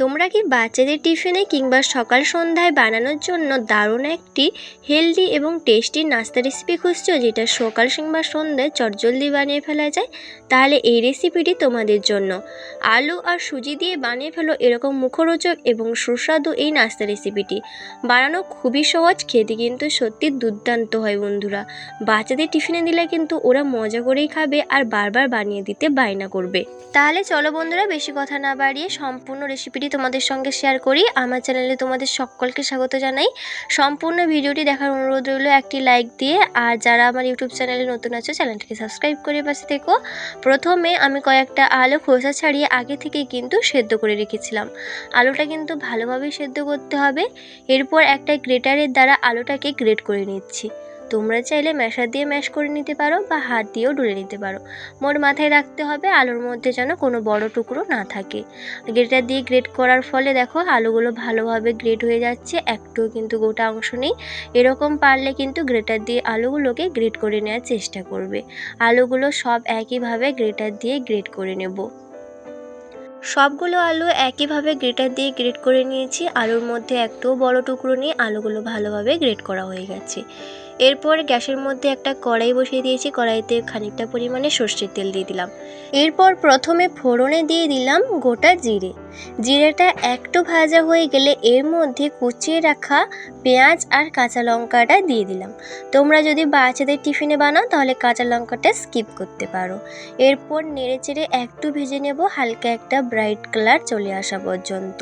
তোমরা কি বাচ্চাদের টিফিনে কিংবা সকাল সন্ধ্যায় বানানোর জন্য দারুণ একটি হেলদি এবং টেস্টি নাস্তা রেসিপি খুঁজছো, যেটা সকাল কিংবা সন্ধ্যায় চটজলদি বানিয়ে ফেলা যায়? তাহলে এই রেসিপিটি তোমাদের জন্য। আলু আর সুজি দিয়ে বানিয়ে ফেলো এরকম মুখরোচক এবং সুস্বাদু এই নাস্তা রেসিপিটি বানানো খুবই সহজ, খেতে কিন্তু সত্যি দুর্দান্ত হয় বন্ধুরা। বাচ্চাদের টিফিনে দিলে কিন্তু ওরা মজা করেই খাবে আর বারবার বানিয়ে দিতে বায়না করবে। তাহলে চলো বন্ধুরা, বেশি কথা না বাড়িয়ে সম্পূর্ণ রেসিপিটি তোমাদের সঙ্গে শেয়ার করি। আমার চ্যানেলে তোমাদের সকলকে স্বাগত জানাই। সম্পূর্ণ ভিডিওটি দেখার অনুরোধ রইল একটি লাইক দিয়ে। আর যারা আমার ইউটিউব চ্যানেলে নতুন আছো চ্যানেলটিকে সাবস্ক্রাইব করে পাশে থেকো। প্রথমে আমি কয়েকটা আলু খোসা ছাড়িয়ে আগে থেকেই কিন্তু সেদ্ধ করে রেখেছিলাম। আলুটা কিন্তু ভালোভাবে সেদ্ধ করতে হবে। এরপর একটা গ্রেটারের দ্বারা আলুটাকে গ্রেট করে নিচ্ছি। তোমরা চাইলে ম্যাশার দিয়ে ম্যাশ করে নিতে পারো বা হাত দিয়েও ডুলে নিতে পারো। মোট মাথায় রাখতে হবে আলুর মধ্যে যেন কোনো বড় টুকরো না থাকে। গ্রেটার দিয়ে গ্রেট করার ফলে দেখো আলুগুলো ভালোভাবে গ্রেট হয়ে যাচ্ছে, একটুও কিন্তু গোটা অংশ নেই। এরকম পারলে কিন্তু গ্রেটার দিয়ে আলুগুলোকে গ্রেট করে নেওয়ার চেষ্টা করবে। আলুগুলো সব একইভাবে গ্রেটার দিয়ে গ্রেট করে নেব। সবগুলো আলু একইভাবে গ্রেটার দিয়ে গ্রেট করে নিয়েছি। আলুর মধ্যে একটুও বড় টুকরো নিয়ে আলুগুলো ভালোভাবে গ্রেট করা হয়ে গেছে। এরপর গ্যাসের মধ্যে একটা কড়াই বসিয়ে দিয়েছি, কড়াইতে খানিকটা পরিমাণে সর্ষের তেল দিয়ে দিলাম। এরপর প্রথমে ফোড়নে দিয়ে দিলাম গোটা জিরে। জিরেটা একটু ভাজা হয়ে গেলে এর মধ্যে কুচিয়ে রাখা পেঁয়াজ আর কাঁচা লঙ্কাটা দিয়ে দিলাম। তোমরা যদি বাচ্চাদের টিফিনে বানাও, তাহলে কাঁচা লঙ্কাটা স্কিপ করতে পারো। এরপর নেড়ে চেড়ে একটু ভেজে নেব, হালকা একটা ব্রাইট কালার চলে আসা পর্যন্ত।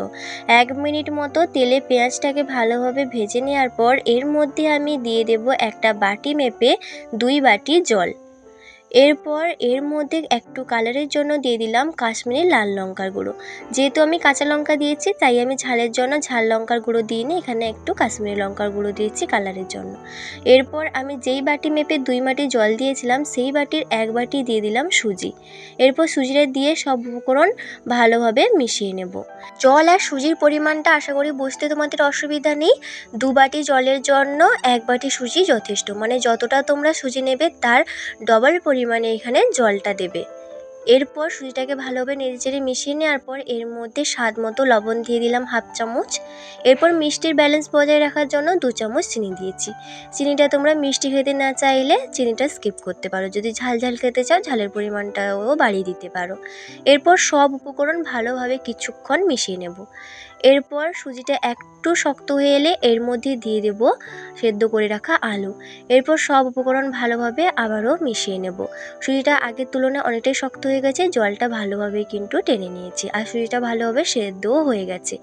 এক মিনিট মতো তেলে পেঁয়াজটাকে ভালোভাবে ভেজে নেওয়ার পর এর মধ্যে আমি দিয়ে দেব একটা বাটি মেপে দুই বাটি জল। এরপর এর মধ্যে একটু কালারের জন্য দিয়ে দিলাম কাশ্মীরি লাল লঙ্কার গুঁড়ো। যেহেতু আমি কাঁচা লঙ্কা দিয়েছি, তাই আমি ঝালের জন্য ঝাল লঙ্কার গুঁড়ো দিইনি, এখানে একটু কাশ্মীরি লঙ্কার গুঁড়ো দিয়েছি কালারের জন্য। এরপর আমি যেই বাটি মেপে দুই বাটি জল দিয়েছিলাম, সেই বাটির এক বাটি দিয়ে দিলাম সুজি। এরপর সুজিটা দিয়ে সব উপকরণ ভালোভাবে মিশিয়ে নেব। জল আর সুজির পরিমাণটা আশা করি বুঝতে তোমাদের অসুবিধা নেই। দু বাটি জলের জন্য এক বাটি সুজি যথেষ্ট। মানে যতটা তোমরা সুজি নেবে, তার ডবল পরিমাণে এখানে জলটা দেবে। এরপর সুজিটাকে ভালোভাবে নেড়েচেড়ে মিশিয়ে নেওয়ার পর এর মধ্যে স্বাদ মতো লবণ দিয়ে দিলাম হাফ চামচ। এরপর মিষ্টির ব্যালেন্স বজায় রাখার জন্য দু চামচ চিনি দিয়েছি। চিনিটা তোমরা মিষ্টি খেতে না চাইলে চিনিটা স্কিপ করতে পারো। যদি ঝাল ঝাল খেতে চাও, ঝালের পরিমাণটাও বাড়িয়ে দিতে পারো। এরপর সব উপকরণ ভালোভাবে কিছুক্ষণ মিশিয়ে নেব। এরপর সুজিটা একটু শক্ত হয়ে এলে এর মধ্যে দিয়ে দেব সেদ্ধ করে রাখা আলু। এরপর সব উপকরণ ভালোভাবে আবারও মিশিয়ে নেব। সুজিটা আগের তুলনায় অনেকটাই শক্ত হয়ে গেছে, জলটা ভালোভাবে কিন্তু টেনে নিয়েছি আর সুজিটা ভালোভাবে সেদ্ধও হয়ে গেছে।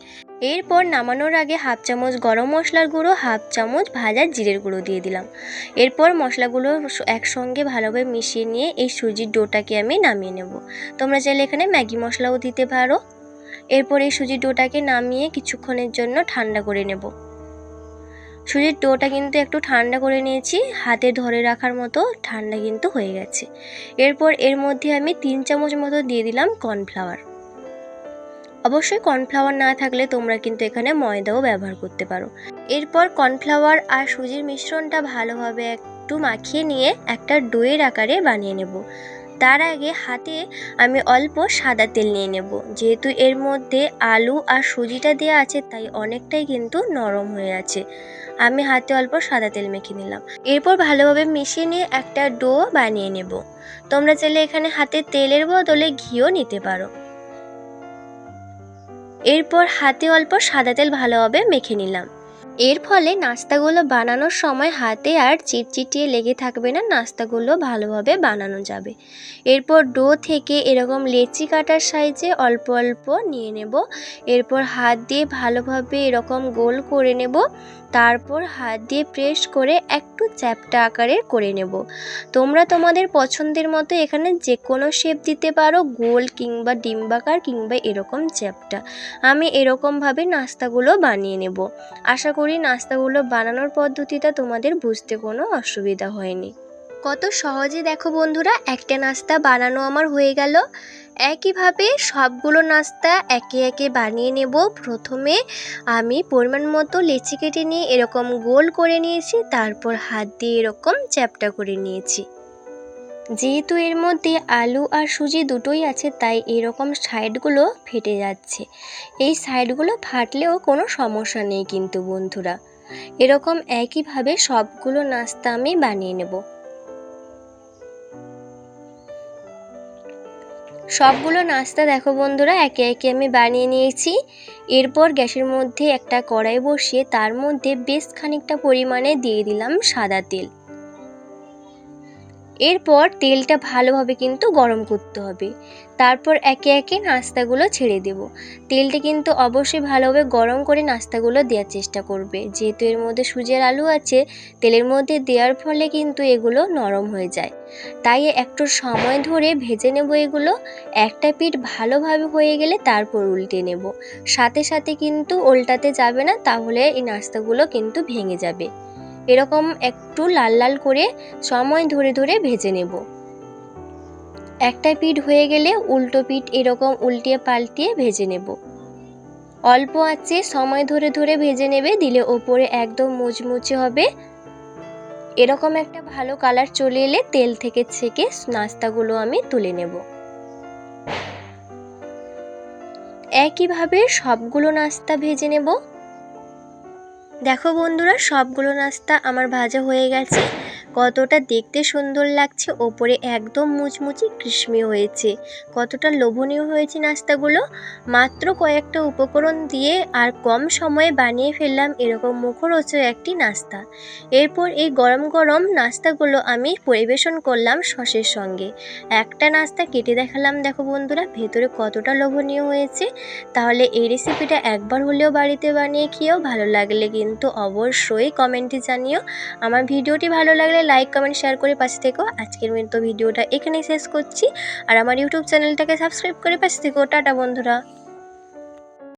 এরপর নামানোর আগে হাফ চামচ গরম মশলার গুঁড়ো, হাফ চামচ ভাজা জিরের গুঁড়ো দিয়ে দিলাম। এরপর মশলাগুলো একসঙ্গে ভালোভাবে মিশিয়ে নিয়ে এই সুজির ডোটাকে আমি নামিয়ে নেব। তোমরা চাইলে এখানে ম্যাগি মশলাও দিতে পারো। এরপর এই সুজির ডোটাকে নামিয়ে কিছুক্ষণের জন্য ঠান্ডা করে নেব। সুজির ডোটা কিন্তু একটু ঠান্ডা করে নিয়েছি, হাতে ধরে রাখার মতো ঠান্ডা কিন্তু হয়ে গেছে। এরপর এর মধ্যে আমি তিন চামচ মতো দিয়ে দিলাম কর্নফ্লাওয়ার। অবশ্যই কর্নফ্লাওয়ার না থাকলে তোমরা কিন্তু এখানে ময়দাও ব্যবহার করতে পারো। এরপর কর্নফ্লাওয়ার আর সুজির মিশ্রণটা ভালোভাবে একটু মাখিয়ে নিয়ে একটা ডোয়ের আকারে বানিয়ে নেব। তার আগে হাতে আমি অল্প সাদা তেল নিয়ে নেব। যেহেতু এর মধ্যে আলু আর সুজিটা দেওয়া আছে, তাই অনেকটাই কিন্তু নরম হয়ে আছে। আমি হাতে অল্প সাদা তেল মেখে নিলাম। এরপর ভালোভাবে মিশিয়ে নিয়ে একটা ডো বানিয়ে নেব। তোমরা চাইলে এখানে হাতে তেলের বদলে ঘিও নিতে পারো। এরপর হাতে অল্প সাদা তেল ভালোভাবে মেখে নিলাম। এর ফলে নাস্তাগুলো বানানোর সময় হাতে আর চিটচিটিয়ে লেগে থাকবে না, নাস্তাগুলো ভালোভাবে বানানো যাবে। এরপর ডো থেকে এরকম লেচি কাটার সাইজে অল্প অল্প নিয়ে নেব। এরপর হাত দিয়ে ভালোভাবে এরকম গোল করে নেব। তারপর হাত দিয়ে প্রেস করে একটু চ্যাপটা আকারের করে নেব। তোমরা তোমাদের পছন্দের মতো এখানে যে কোনো শেপ দিতে পারো, গোল কিংবা ডিম্বাকার কিংবা এরকম চ্যাপটা। আমি এরকমভাবে নাস্তাগুলো বানিয়ে নেব। আশা করি নাস্তাগুলো বানানোর পদ্ধতিটা তোমাদের বুঝতে কোনো অসুবিধা হয়নি। কত সহজে দেখো বন্ধুরা, একটা নাস্তা বানানো আমার হয়ে গেল। একইভাবে সবগুলো নাস্তা একে একে বানিয়ে নেব। প্রথমে আমি পরিমাণ মতো লেচি কেটে নিয়ে এরকম গোল করে নিয়েছি, তারপর হাত দিয়ে এরকম চ্যাপটা করে নিয়েছি। যেহেতু এর মধ্যে আলু আর সুজি দুটোই আছে, তাই এরকম সাইডগুলো ফেটে যাচ্ছে। এই সাইডগুলো ফাটলেও কোনো সমস্যা নেই কিন্তু বন্ধুরা। এরকম একইভাবে সবগুলো নাস্তা আমি বানিয়ে নেব। সবগুলো নাস্তা দেখো বন্ধুরা, একে একে আমি বানিয়ে নিয়েছি। এরপর গ্যাসের মধ্যে একটা কড়াই বসিয়ে তার মধ্যে বেশ খানিকটা পরিমাণে দিয়ে দিলাম সাদা তেল। এরপর তেলটা ভালোভাবে কিন্তু গরম করতে হবে। তারপর একে একে নাস্তাগুলো ছেড়ে দেব। তেলটা কিন্তু অবশ্যই ভালোভাবে গরম করে নাস্তাগুলো দেওয়ার চেষ্টা করবে। যেহেতু এর মধ্যে সুজের আলু আছে, তেলের মধ্যে দেওয়ার ফলে কিন্তু এগুলো নরম হয়ে যায়। তাই একটু সময় ধরে ভেজে নেব এগুলো। একটা পিঠ ভালোভাবে হয়ে গেলে তারপর উল্টে নেব। সাথে সাথে কিন্তু উল্টাতে যাবে না, তাহলে এই নাস্তাগুলো কিন্তু ভেঙে যাবে। এরকম একটু লাল লাল করে সময় ধরে ধরে ভেজে নেব। একটা পিঠ হয়ে গেলে উল্টো পিঠ এরকম উল্টিয়ে পাল্টিয়ে ভেজে নেব। অল্প আছে সময় ধরে ধরে ভেজে নেবে, দিলে ওপরে একদম মুচমুচে হবে। এরকম একটা ভালো কালার চলে এলে তেল থেকে ছেঁকে নাস্তাগুলো আমি তুলে নেব। একইভাবে সবগুলো নাস্তা ভেজে নেব। দেখো বন্ধুরা সবগুলো নাস্তা আমার ভাজা হয়ে গেছে। কতটা দেখতে সুন্দর লাগছে, ওপরে একদম মুচমুচি ক্রিসমি হয়েছে। কতটা লোভনীয় হয়েছে নাস্তাগুলো। মাত্র কয়েকটা উপকরণ দিয়ে আর কম সময়ে বানিয়ে ফেললাম এরকম মুখরোচক একটি নাস্তা। এরপর এই গরম গরম নাস্তাগুলো আমি পরিবেশন করলাম সসের সঙ্গে। একটা নাস্তা কেটে দেখালাম, দেখো বন্ধুরা, ভেতরে কতটা লোভনীয় হয়েছে। তাহলে এই রেসিপিটা একবার হলেও বাড়িতে বানিয়ে খেয়েও ভালো লাগলে কিন্তু অবশ্যই কমেন্টে জানিও। আমার ভিডিওটি ভালো লাগলে লাইক, কমেন্ট, শেয়ার করে পাশে থেকো। আজকের মতো ভিডিওটা এখানেই শেষ করছি। আর আমার ইউটিউব চ্যানেলটাকে সাবস্ক্রাইব করে পাশে থেকো। টাটা বন্ধুরা।